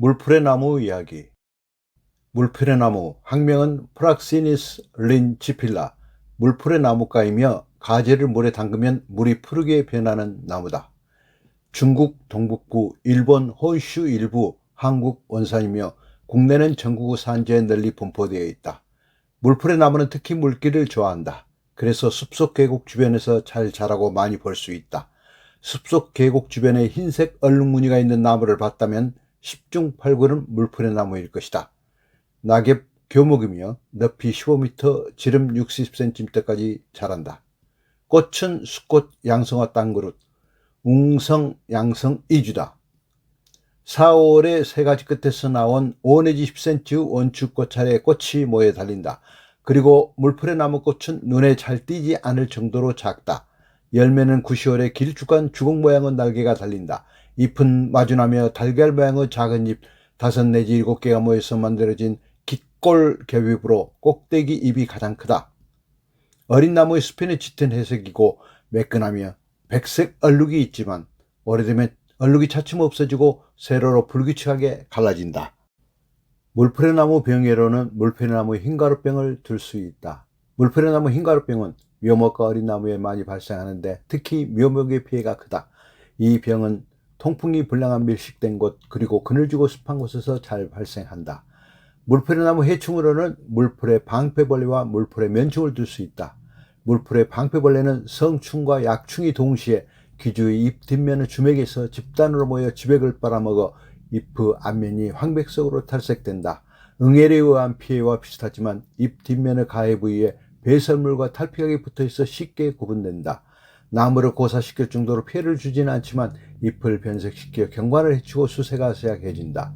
물풀의 나무 이야기 물풀의 나무 학명은 프락시니스 린치필라 물풀의 나무가이며 가지를 물에 담그면 물이 푸르게 변하는 나무다. 중국 동북부, 일본 혼슈 일부, 한국 원산이며 국내는 전국 산지에 널리 분포되어 있다. 물풀의 나무는 특히 물기를 좋아한다. 그래서 숲속 계곡 주변에서 잘 자라고 많이 볼 수 있다. 숲속 계곡 주변에 흰색 얼룩무늬가 있는 나무를 봤다면 10중 8구는 물풀의 나무일 것이다. 낙엽 교목이며 높이 15m, 지름 60cm까지 자란다. 꽃은 수꽃 양성화 땅그릇, 웅성 양성 이주다. 4월에 세 가지 끝에서 나온 5 내지 10cm 원축꽃 차례 꽃이 모여 달린다. 그리고 물풀의 나무꽃은 눈에 잘 띄지 않을 정도로 작다. 열매는 9, 10월에 길쭉한 주걱 모양의 날개가 달린다. 잎은 마주나며 달걀 모양의 작은 잎 다섯 내지 일곱 개가 모여서 만들어진 깃골 겹잎으로 꼭대기 잎이 가장 크다. 어린 나무의 수편에 짙은 회색이고 매끈하며 백색 얼룩이 있지만 오래되면 얼룩이 차츰 없어지고 세로로 불규칙하게 갈라진다. 물풀의 나무 병에로는 물풀의 나무 흰가루병을 둘수 있다. 물풀의 나무 흰가루병은 묘목과 어린 나무에 많이 발생하는데 특히 묘목의 피해가 크다. 이 병은 통풍이 불량한 밀식된 곳 그리고 그늘지고 습한 곳에서 잘 발생한다. 물풀의 나무 해충으로는 물풀의 방패벌레와 물풀의 면충을 둘 수 있다. 물풀의 방패벌레는 성충과 약충이 동시에 귀주의 잎 뒷면의 주맥에서 집단으로 모여 지백을 빨아먹어 잎의 앞면이 황백색으로 탈색된다. 응애에 의한 피해와 비슷하지만 잎 뒷면의 가해 부위에 배설물과 탈피각이 붙어 있어 쉽게 구분된다. 나무를 고사시킬 정도로 피해를 주지는 않지만 잎을 변색시켜 경관을 해치고 수세가 쇠약해진다.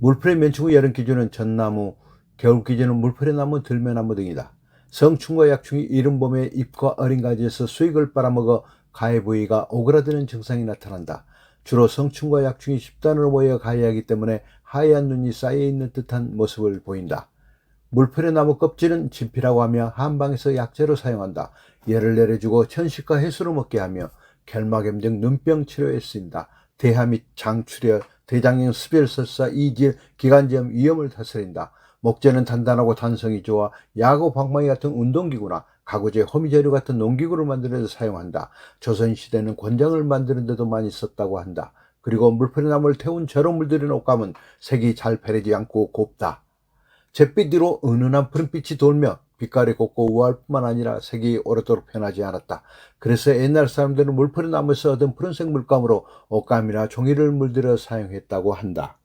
물풀의 면충의 여름 기준은 전나무, 겨울 기준은 물풀의 나무, 들매나무 등이다. 성충과 약충이 이른 봄에 잎과 어린 가지에서 수익을 빨아먹어 가해 부위가 오그라드는 증상이 나타난다. 주로 성충과 약충이 집단으로 모여 가해하기 때문에 하얀 눈이 쌓여 있는 듯한 모습을 보인다. 물풀의 나무 껍질은 진피라고 하며 한방에서 약재로 사용한다. 열을 내려주고 천식과 해수로 먹게 하며 결막염 등 눈병 치료에 쓰인다. 대하 및 장출혈, 대장염, 수별설사, 이질, 기관지염 위험을 다스린다. 목재는 단단하고 단성이 좋아 야구 방망이 같은 운동기구나 가구재, 호미재료 같은 농기구를 데 사용한다. 조선시대는 권장을 만드는 데도 많이 썼다고 한다. 그리고 물풀의 나무를 태운 저런 물들인 옷감은 색이 잘 배리지 않고 곱다. 잿빛 위로 은은한 푸른빛이 돌며 빛깔이 곱고 우아할 뿐만 아니라 색이 오래도록 변하지 않았다. 그래서 옛날 사람들은 물풀의 나무에서 얻은 푸른색 물감으로 옷감이나 종이를 물들여 사용했다고 한다.